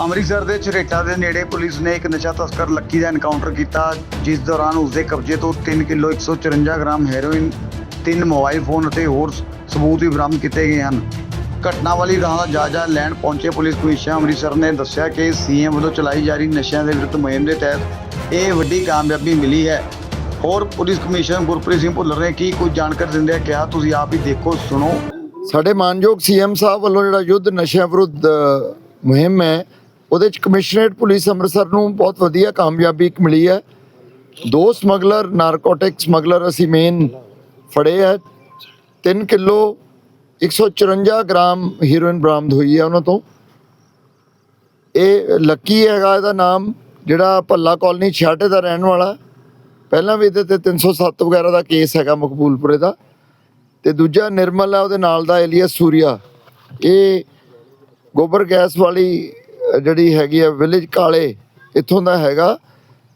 ਅੰਮ੍ਰਿਤਸਰ ਦੇ ਝਰੇਟਾ ਦੇ ਨੇੜੇ ਪੁਲਿਸ ਨੇ ਇੱਕ ਨਸ਼ਾ ਤਸਕਰ ਲੱਕੀ ਦਾ ਐਨਕਾਊਂਟਰ ਕੀਤਾ, ਜਿਸ ਦੌਰਾਨ ਉਸ ਦੇ ਕਬਜ਼ੇ ਤੋਂ 3 ਕਿਲੋ 154 ਗ੍ਰਾਮ ਹੈਰੋਇਨ, ਤਿੰਨ ਮੋਬਾਈਲ ਫੋਨ ਅਤੇ ਹੋਰ ਸਬੂਤ ਵੀ ਬਰਾਮਦ ਕੀਤੇ ਗਏ ਹਨ। ਘਟਨਾ ਵਾਲੀ ਰਾਹ ਦਾ ਜਾਇਜ਼ਾ ਲੈਣ ਪਹੁੰਚੇ ਪੁਲਿਸ ਕਮਿਸ਼ਨਰ ਅੰਮ੍ਰਿਤਸਰ ਨੇ ਦੱਸਿਆ ਕਿ ਸੀਐਮ ਵੱਲੋਂ ਚਲਾਈ ਜਾ ਰਹੀ ਨਸ਼ਿਆਂ ਦੇ ਵਿਰੁੱਧ ਮੁਹਿੰਮ ਦੇ ਤਹਿਤ ਇਹ ਵੱਡੀ ਕਾਮਯਾਬੀ ਮਿਲੀ ਹੈ। ਹੋਰ ਪੁਲਿਸ ਕਮਿਸ਼ਨਰ ਗੁਰਪ੍ਰੀਤ ਸਿੰਘ ਭੁੱਲਰ ਨੇ ਕੀ ਕੁਝ ਜਾਣਕਾਰੀ ਦਿੰਦੇ ਆ ਕਿਹਾ, ਤੁਸੀਂ ਆਪ ਹੀ ਦੇਖੋ, ਸੁਣੋ। ਸਾਡੇ ਮਾਨਯੋਗ ਸੀਐਮ ਸਾਹਿਬ ਵੱਲੋਂ ਜਿਹੜਾ ਯੁੱਧ ਨਸ਼ਿਆਂ ਵਿਰੁੱਧ ਮੁਹਿੰਮ ਹੈ ਉਹਦੇ ਚ ਕਮਿਸ਼ਨਰੇਟ ਪੁਲਿਸ ਅੰਮ੍ਰਿਤਸਰ ਨੂੰ ਬਹੁਤ ਵਧੀਆ ਕਾਮਯਾਬੀ ਇੱਕ ਮਿਲੀ ਹੈ। ਦੋ ਸਮਗਲਰ, ਨਾਰਕੋਟਿਕ ਸਮਗਲਰ ਅਸੀਂ ਮੇਨ ਫੜੇ ਹੈ। 3 ਕਿਲੋ 154 ਗ੍ਰਾਮ ਹੀਰੋਇਨ ਬਰਾਮਦ ਹੋਈ ਹੈ ਉਹਨਾਂ ਤੋਂ। ਇਹ ਲੱਕੀ ਹੈਗਾ ਇਹਦਾ ਨਾਮ, ਜਿਹੜਾ ਭੱਲਾ ਕਾਲਨੀ ਛਾਟੇ ਦਾ ਰਹਿਣ ਵਾਲਾ। ਪਹਿਲਾਂ ਵੀ ਇਹਦੇ ਤੇ 307 ਵਗੈਰਾ ਦਾ ਕੇਸ ਹੈਗਾ ਮਕਬੂਲਪੁਰੇ ਦਾ। ਤੇ ਦੂਜਾ ਨਿਰਮਲ ਹੈ, ਉਹਦੇ ਨਾਲ ਦਾ ਏਲੀਅਸ ਸੂਰੀਆ। ਇਹ ਗੋਬਰ ਗੈਸ ਵਾਲੀ ਜਿਹੜੀ ਹੈਗੀ ਆ ਵਿਲੇਜ ਕਾਲੇ, ਇੱਥੋਂ ਦਾ ਹੈਗਾ।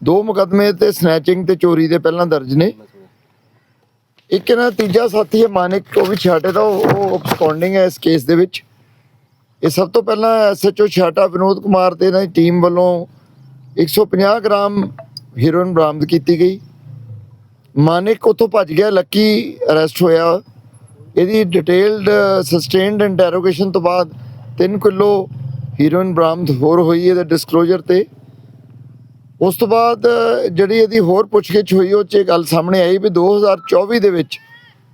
ਦੋ ਮੁਕਦਮੇ ਤੇ ਸਨੈਚਿੰਗ ਤੇ ਚੋਰੀ ਦੇ ਪਹਿਲਾਂ ਦਰਜ ਨੇ। ਇੱਕ ਇਹਨਾਂ ਦਾ ਤੀਜਾ ਸਾਥੀ ਹੈ, ਮਾਨਿਕ, ਉਹ ਵੀ ਛਾਟੇ ਦਾ, ਉਹ ਉਹ ਹੈ ਇਸ ਕੇਸ ਦੇ ਵਿੱਚ। ਇਹ ਸਭ ਤੋਂ ਪਹਿਲਾਂ ਐਸਐਚਓ ਛਾਟਾ ਵਿਨੋਦ ਕੁਮਾਰ ਤੇ ਇਹਨਾਂ ਦੀ ਟੀਮ ਵੱਲੋਂ 150 ਗ੍ਰਾਮ ਹੀਰੋਇਨ ਬਰਾਮਦ ਕੀਤੀ ਗਈ। ਮਾਨਿਕ ਉੱਥੋਂ ਭੱਜ ਗਿਆ ਲੱਕੀ ਅਰੈਸਟ ਹੋਇਆ। ਇਹਦੀ ਡਿਟੇਲਡ ਸਸਟੇਨਡ ਇੰਟਰੋਗੇਸ਼ਨ ਤੋਂ ਬਾਅਦ 3 ਕਿਲੋ ਹੀਰੋਇਨ ਬਰਾਮਦ ਹੋਰ ਹੋਈ ਇਹਦੇ ਡਿਸਕਲੋਜ਼ਰ ਤੇ। ਉਸ ਤੋਂ ਬਾਅਦ ਜਿਹੜੀ ਇਹਦੀ ਹੋਰ ਪੁੱਛਗਿੱਛ ਹੋਈ, ਉਹ 'ਚ ਇਹ ਗੱਲ ਸਾਹਮਣੇ ਆਈ ਵੀ 2024 ਦੇ ਵਿੱਚ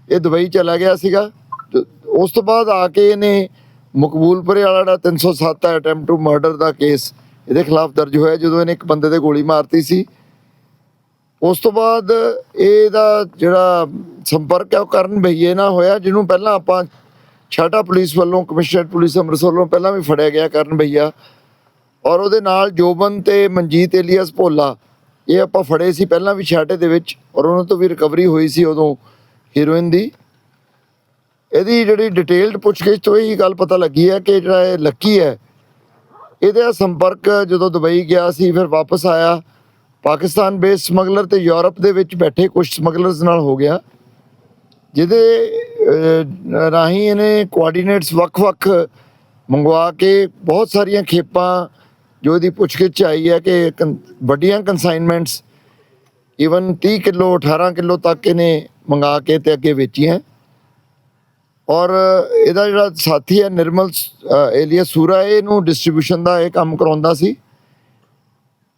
ਇਹ ਦੁਬਈ ਚਲਾ ਗਿਆ ਸੀਗਾ। ਉਸ ਤੋਂ ਬਾਅਦ ਆ ਕੇ ਇਹਨੇ ਮਕਬੂਲਪੁਰੇ ਵਾਲਾ ਜਿਹੜਾ 307 ਹੈ ਅਟੈਂਪਟ ਟੂ ਮਰਡਰ ਦਾ ਕੇਸ ਇਹਦੇ ਖਿਲਾਫ ਦਰਜ ਹੋਇਆ ਜਦੋਂ ਇਹਨੇ ਇੱਕ ਬੰਦੇ ਤੇ ਗੋਲੀ ਮਾਰਤੀ ਸੀ। ਉਸ ਤੋਂ ਬਾਅਦ, ਇਹਦਾ ਜਿਹੜਾ ਸੰਪਰਕ ਹੈ, ਉਹ ਕਰਨ ਬਈਏ ਨਾਲ ਹੋਇਆ, ਜਿਹਨੂੰ ਪਹਿਲਾਂ ਆਪਾਂ ਛਾਟਾ ਪੁਲਿਸ ਵੱਲੋਂ ਕਮਿਸ਼ਨਰ ਪੁਲਿਸ ਅੰਮ੍ਰਿਤਸਰ ਵੱਲੋਂ ਪਹਿਲਾਂ ਵੀ ਫੜਿਆ ਗਿਆ ਕਰਨ ਭਈਆ। ਔਰ ਉਹਦੇ ਨਾਲ ਜੋਬਨ ਤੇ ਮਨਜੀਤ ਏਲੀਅਸ ਭੋਲਾ, ਇਹ ਆਪਾਂ ਫੜੇ ਸੀ ਪਹਿਲਾਂ ਵੀ ਛਾਟੇ ਦੇ ਵਿੱਚ, ਔਰ ਉਹਨਾਂ ਤੋਂ ਵੀ ਰਿਕਵਰੀ ਹੋਈ ਸੀ ਉਦੋਂ ਹੀਰੋਇਨ ਦੀ। ਇਹਦੀ ਜਿਹੜੀ ਡਿਟੇਲਡ ਪੁੱਛਗਿੱਛ ਤੋਂ ਇਹ ਗੱਲ ਪਤਾ ਲੱਗੀ ਹੈ ਕਿ ਜਿਹੜਾ ਇਹ ਲੱਕੀ ਹੈ, ਇਹਦਾ ਸੰਪਰਕ ਜਦੋਂ ਦੁਬਈ ਗਿਆ ਸੀ, ਫਿਰ ਵਾਪਸ ਆਇਆ। ਪਾਕਿਸਤਾਨ ਬੇਸ ਸਮਗਲਰ ਤੇ ਯੂਰਪ ਦੇ ਵਿੱਚ ਬੈਠੇ ਕੁਝ ਸਮਗਲਰਸ ਨਾਲ ਹੋ ਗਿਆ, ਜਿਹਦੇ ਰਾਹੀਂ ਇਹਨੇ ਕੋਆਰਡੀਨੇਟਸ ਵੱਖ-ਵੱਖ ਮੰਗਵਾ ਕੇ ਬਹੁਤ ਸਾਰੀਆਂ ਖੇਪਾਂ ਜੋ ਇਹਦੀ ਪੁੱਛਗਿੱਛ ਆਈ ਹੈ ਕਿ ਕਨ- ਵੱਡੀਆਂ ਕਨਸਾਈਨਮੈਂਟਸ ਈਵਨ 30 ਕਿਲੋ 18 ਕਿਲੋ ਤੱਕ ਇਹਨੇ ਮੰਗਾ ਕੇ ਤੇ ਅੱਗੇ ਵੇਚੀਆਂ। ਔਰ ਇਹਦਾ ਜਿਹੜਾ ਸਾਥੀ ਹੈ ਨਿਰਮਲ ਏਲੀਆ ਸੂਰਾ ਇਹਨੂੰ ਡਿਸਟ੍ਰੀਬਿਊਸ਼ਨ ਦਾ ਇਹ ਕੰਮ ਕਰਾਉਂਦਾ ਸੀ।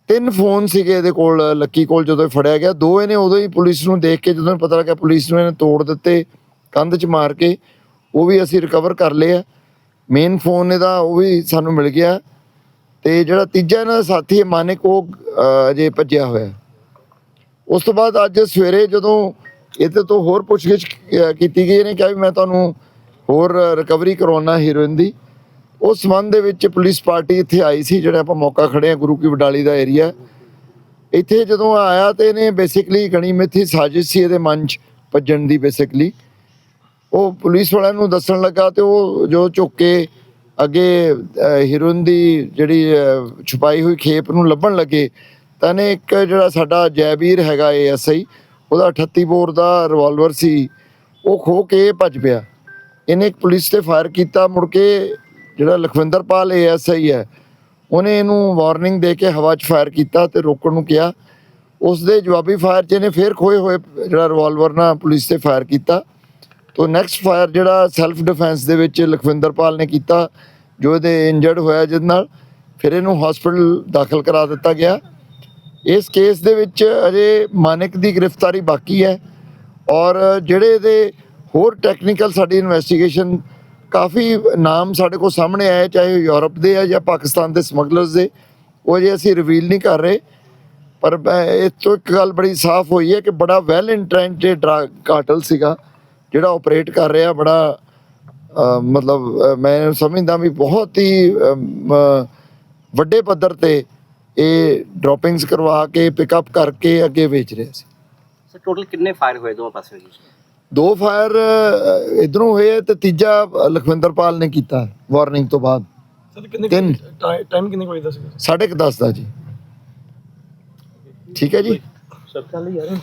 ਤਿੰਨ ਫੋਨ ਸੀਗੇ ਇਹਦੇ ਕੋਲ, ਲੱਕੀ ਕੋਲ ਜਦੋਂ ਇਹ ਫੜਿਆ ਗਿਆ। ਦੋ ਇਹਨੇ ਉਦੋਂ ਹੀ ਪੁਲਿਸ ਨੂੰ ਦੇਖ ਕੇ ਜਦੋਂ ਪਤਾ ਲੱਗਿਆ ਪੁਲਿਸ ਨੂੰ ਇਹਨੇ ਤੋੜ ਦਿੱਤੇ। ਕੰਧ 'ਚ ਮਾਰ ਕੇ ਉਹ ਵੀ ਅਸੀਂ ਰਿਕਵਰ ਕਰ ਲਏ ਆ। ਮੇਨ ਫੋਨ ਇਹਦਾ ਉਹ ਵੀ ਸਾਨੂੰ ਮਿਲ ਗਿਆ। ਤੇ ਜਿਹੜਾ ਤੀਜਾ ਇਹਨਾਂ ਦਾ ਸਾਥੀ ਹੈ, ਮਾਨਿਕ, ਉਹ ਅਜੇ ਭੱਜਿਆ ਹੋਇਆ। ਉਸ ਤੋਂ ਬਾਅਦ ਅੱਜ ਸਵੇਰੇ ਜਦੋਂ ਇਹਦੇ ਤੋਂ ਹੋਰ ਪੁੱਛਗਿੱਛ ਕੀਤੀ ਗਈ, ਇਹਨੇ ਕਿਹਾ ਵੀ ਮੈਂ ਤੁਹਾਨੂੰ ਹੋਰ ਰਿਕਵਰੀ ਕਰਵਾਉਣਾ ਹੀਰੋਇਨ ਦੀ। ਉਸ ਸੰਬੰਧ ਦੇ ਵਿੱਚ ਪੁਲਿਸ ਪਾਰਟੀ ਇੱਥੇ ਆਈ ਸੀ, ਜਿਹੜਾ ਆਪਾਂ ਮੌਕਾ ਖੜੇ ਆ ਗੁਰੂ ਕੀ ਵਡਾਲੀ ਦਾ ਏਰੀਆ ਇੱਥੇ ਜਦੋਂ ਆਇਆ ਤੇ ਇਹਨੇ ਬੇਸਿਕਲੀ ਗਣੀ ਮਿੱਥੀ ਸਾਜ਼ਿਸ਼ ਸੀ ਇਹਦੇ ਮਨ 'ਚ ਭੱਜਣ ਦੀ ਬੇਸਿਕਲੀ ਉਹ ਪੁਲਿਸ ਵਾਲਿਆਂ ਨੂੰ ਦੱਸਣ ਲੱਗਾ ਤੇ ਉਹ ਜੋ ਝੁੱਕ ਕੇ ਅੱਗੇ ਅਹ, ਹੀਰੋਇਨ ਦੀ ਜਿਹੜੀ ਛੁਪਾਈ ਹੋਈ ਖੇਪ ਨੂੰ ਲੱਭਣ ਲੱਗੇ ਤਾਂ ਇਹਨੇ ਇੱਕ ਜਿਹੜਾ ਸਾਡਾ ਜੈਬੀਰ ਹੈਗਾ ਏਐਸਆਈ ਉਹਦਾ 38 ਬੋਰ ਦਾ ਰਿਵਾਲਵਰ ਸੀ ਉਹ ਖੋ ਕੇ ਭੱਜ ਪਿਆ। ਇਹਨੇ ਇੱਕ ਪੁਲਿਸ ਤੇ ਫਾਇਰ ਕੀਤਾ ਮੁੜ ਕੇ ਜਿਹੜਾ ਲਖਵਿੰਦਰਪਾਲ ਏਐਸਆਈ ਹੈ ਉਹਨੇ ਇਹਨੂੰ ਵਾਰਨਿੰਗ ਦੇ ਕੇ ਹਵਾ 'ਚ ਫਾਇਰ ਕੀਤਾ ਤੇ ਰੋਕਣ ਨੂੰ ਕਿਹਾ। ਉਸ ਦੇ ਜਵਾਬੀ ਫਾਇਰ 'ਚ ਇਹਨੇ ਫੇਰ ਖੋਏ ਹੋਏ ਜਿਹੜਾ ਰਿਵਾਲਵਰ ਨਾਲ ਪੁਲਿਸ ਤੇ ਫਾਇਰ ਕੀਤਾ। ਤੋ ਨੈਕਸਟ ਫਾਇਰ ਜਿਹੜਾ ਸੈਲਫ ਡਿਫੈਂਸ ਦੇ ਵਿੱਚ ਲਖਵਿੰਦਰਪਾਲ ਨੇ ਕੀਤਾ, ਜੋ ਇਹਦੇ ਇੰਜਰਡ ਹੋਇਆ ਜਿਹਦੇ ਨਾਲ, ਫਿਰ ਇਹਨੂੰ ਹਸਪੀਟਲ ਦਾਖਲ ਕਰਾ ਦਿੱਤਾ ਗਿਆ। ਇਸ ਕੇਸ ਦੇ ਵਿੱਚ ਅਜੇ ਮਾਨਿਕ ਦੀ ਗ੍ਰਿਫਤਾਰੀ ਬਾਕੀ ਹੈ ਔਰ ਜਿਹੜੇ ਇਹਦੇ ਹੋਰ ਟੈਕਨੀਕਲ ਸਾਡੀ ਇਨਵੈਸਟੀਗੇਸ਼ਨ ਕਾਫੀ ਨਾਮ ਸਾਡੇ ਕੋਲ ਸਾਹਮਣੇ ਆਏ, ਚਾਹੇ ਉਹ ਯੂਰਪ ਦੇ ਆ ਜਾਂ ਪਾਕਿਸਤਾਨ ਦੇ ਸਮਗਲਰਸ ਦੇ, ਉਹ ਜੇ ਅਸੀਂ ਰਿਵੀਲ ਨਹੀਂ ਕਰ ਰਹੇ। ਪਰ ਇਹ ਤੋਂ ਇੱਕ ਗੱਲ ਬੜੀ ਸਾਫ਼ ਹੋਈ ਹੈ ਕਿ ਬੜਾ ਵੈਲ ਇੰਟ੍ਰੈਂਚਡ ਡਰਗ ਕਾਰਟਲ ਸੀਗਾ। ਜਿਹੜਾ ਆਪਰੇਟ ਕਰ ਰਿਹਾ ਬੜਾ ਮਤਲਬ ਮੈਂ ਸਮਝਦਾ ਵੀ ਬਹੁਤ ਹੀ ਵੱਡੇ ਪੱਧਰ ਤੇ ਇਹ ਡ੍ਰੌਪਿੰਗਸ ਕਰਵਾ ਕੇ ਪਿਕਅਪ ਕਰਕੇ ਅੱਗੇ ਵੇਚ ਰਿਹਾ ਸੀ। ਸਰ ਟੋਟਲ ਕਿੰਨੇ ਫਾਇਰ ਹੋਏ ਦੋਵਾਂ ਪਾਸੇ ਜੀ? ਦੋ ਫਾਇਰ ਇਧਰੋਂ ਹੋਏ ਤੇ ਤੀਜਾ ਅ, ਲਖਵਿੰਦਰਪਾਲ ਨੇ ਕੀਤਾ ਵਾਰਨਿੰਗ ਤੋਂ ਬਾਅਦ। ਸਰ ਕਿੰਨੇ। ਟਾਈਮ ਕਿੰਨੇ ਕੋਈ ਦੱਸ ਸਾਢੇ ਕੁ ਦਸ ਦਾ ਜੀ। ਠੀਕ ਹੈ ਜੀ? ਸਰ ਕੱਲ ਹੀ ਆ ਰਹੇ